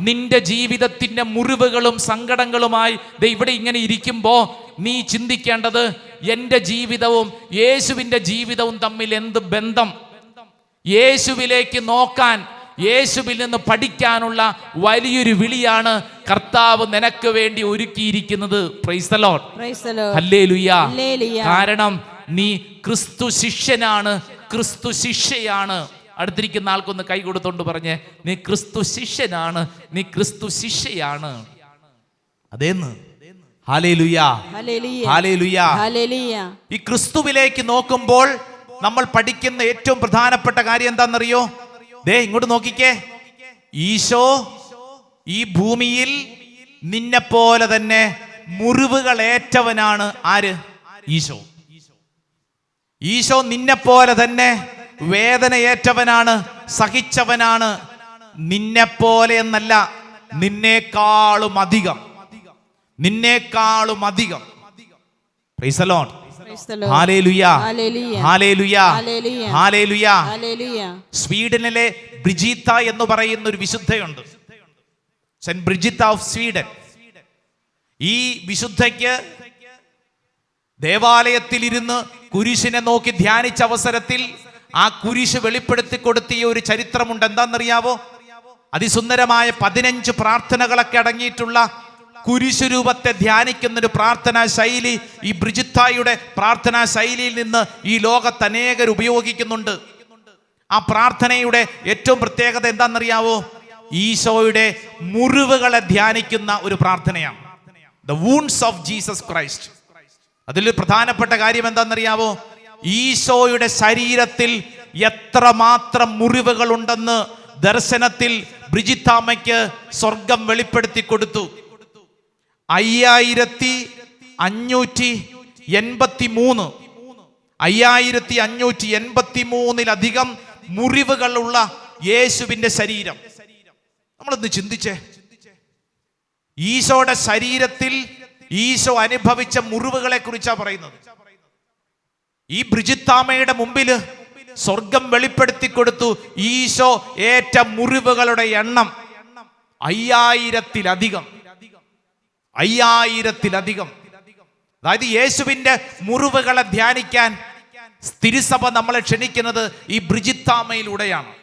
നിന്റെ ജീവിതത്തിന്റെ മുറിവുകളും സങ്കടങ്ങളുമായി ഇവിടെ ഇങ്ങനെ ഇരിക്കുമ്പോൾ നീ ചിന്തിക്കേണ്ടത് എന്റെ ജീവിതവും യേശുവിന്റെ ജീവിതവും തമ്മിൽ എന്ത് ബന്ധം? യേശുവിലേക്ക് നോക്കാൻ യേശുവിൽ നിന്ന് പഠിക്കാനുള്ള വലിയൊരു വിളിയാണ് കർത്താവ് നിനക്ക് വേണ്ടി ഒരുക്കിയിരിക്കുന്നത്. കാരണം നീ ക്രിസ്തു ശിഷ്യനാണ് ക്രിസ്തു ശിഷ്യയാണ് അടുത്തിരിക്കുന്ന ആൾക്കൊന്ന് കൈ കൊടുത്തോണ്ട് പറഞ്ഞേ നീ ക്രിസ്തു ശിഷ്യനാണ് നീ ക്രിസ്തു ശിഷ്യയാണ്. അതേന്ന്. ഈ ക്രിസ്തുവിലേക്ക് നോക്കുമ്പോൾ നമ്മൾ പഠിക്കുന്ന ഏറ്റവും പ്രധാനപ്പെട്ട കാര്യം എന്താണെന്നറിയോ? ദേ ഇങ്ങോട്ട് നോക്കിക്കേ. ഈശോ ഈ ഭൂമിയിൽ നിന്നെ പോലെ തന്നെ മുറിവുകൾ ഏറ്റവനാണ് ആര്? ഈശോ. ഈശോ നിന്നെ പോലെ തന്നെ വേദനയേറ്റവനാണ് സഹിച്ചവനാണ് നിന്നെ പോലെ എന്നല്ല നിന്നേക്കാളും അധികം നിന്നേക്കാളും അധികം. സ്വീഡനിലെ ബ്രിജിത്ത എന്ന് പറയുന്ന ഒരു വിശുദ്ധയുണ്ട്. Saint Brigitta of Sweden. ഈ വിശുദ്ധയ്ക്ക് ദേവാലയത്തിലിരുന്ന് കുരിശിനെ നോക്കി ധ്യാനിച്ച അവസരത്തിൽ ആ കുരിശ് വെളിപ്പെടുത്തി കൊടുത്തിയ ഒരു ചരിത്രമുണ്ട്. എന്താണെന്നറിയാവോ? അതിസുന്ദരമായ പതിനഞ്ച് പ്രാർത്ഥനകളൊക്കെ അടങ്ങിയിട്ടുള്ള കുരിശു രൂപത്തെ ധ്യാനിക്കുന്ന ഒരു പ്രാർത്ഥനാ ശൈലി ഈ ബ്രിജിത്തായുടെ പ്രാർത്ഥനാ ശൈലിയിൽ നിന്ന് ഈ ലോകത്ത് അനേകർ ഉപയോഗിക്കുന്നുണ്ട്. ആ പ്രാർത്ഥനയുടെ ഏറ്റവും പ്രത്യേകത എന്താണെന്നറിയാവോ? ഈശോയുടെ മുറിവുകളെ ധ്യാനിക്കുന്ന ഒരു പ്രാർത്ഥനയാണ്. The wounds of Jesus Christ അതിൽ പ്രധാനപ്പെട്ട കാര്യം എന്താണെന്നറിയാവോ? ഈശോയുടെ ശരീരത്തിൽ എത്രമാത്രം മുറിവുകൾ ഉണ്ടെന്ന് ദർശനത്തിൽ ബ്രിജിത്താമയ്ക്ക് സ്വർഗം വെളിപ്പെടുത്തി കൊടുത്തു. അയ്യായിരത്തി അഞ്ഞൂറ്റി എൺപത്തി മൂന്ന് അയ്യായിരത്തി അഞ്ഞൂറ്റി എൺപത്തി മൂന്നിലധികം മുറിവുകളുള്ള യേശുവിന്റെ ശരീരം. നമ്മളൊന്ന് ചിന്തിച്ചേ. ഈശോയുടെ ശരീരത്തിൽ ഈശോ അനുഭവിച്ച മുറിവുകളെ കുറിച്ചാണ് പറയുന്നത്. ഈ ബ്രിജിത്താമയുടെ മുമ്പിൽ സ്വർഗം വെളിപ്പെടുത്തി കൊടുത്തു ഈശോ ഏറ്റ മുറിവുകളുടെ എണ്ണം അയ്യായിരത്തിലധികം. അയ്യായിരത്തിലധികം. അതായത് യേശുവിന്റെ മുറിവുകളെ ധ്യാനിക്കാൻ സ്ഥിരിസഭ നമ്മളെ ക്ഷണിക്കുന്നത് ഈ ബ്രിജിത്താമയിലൂടെയാണ്.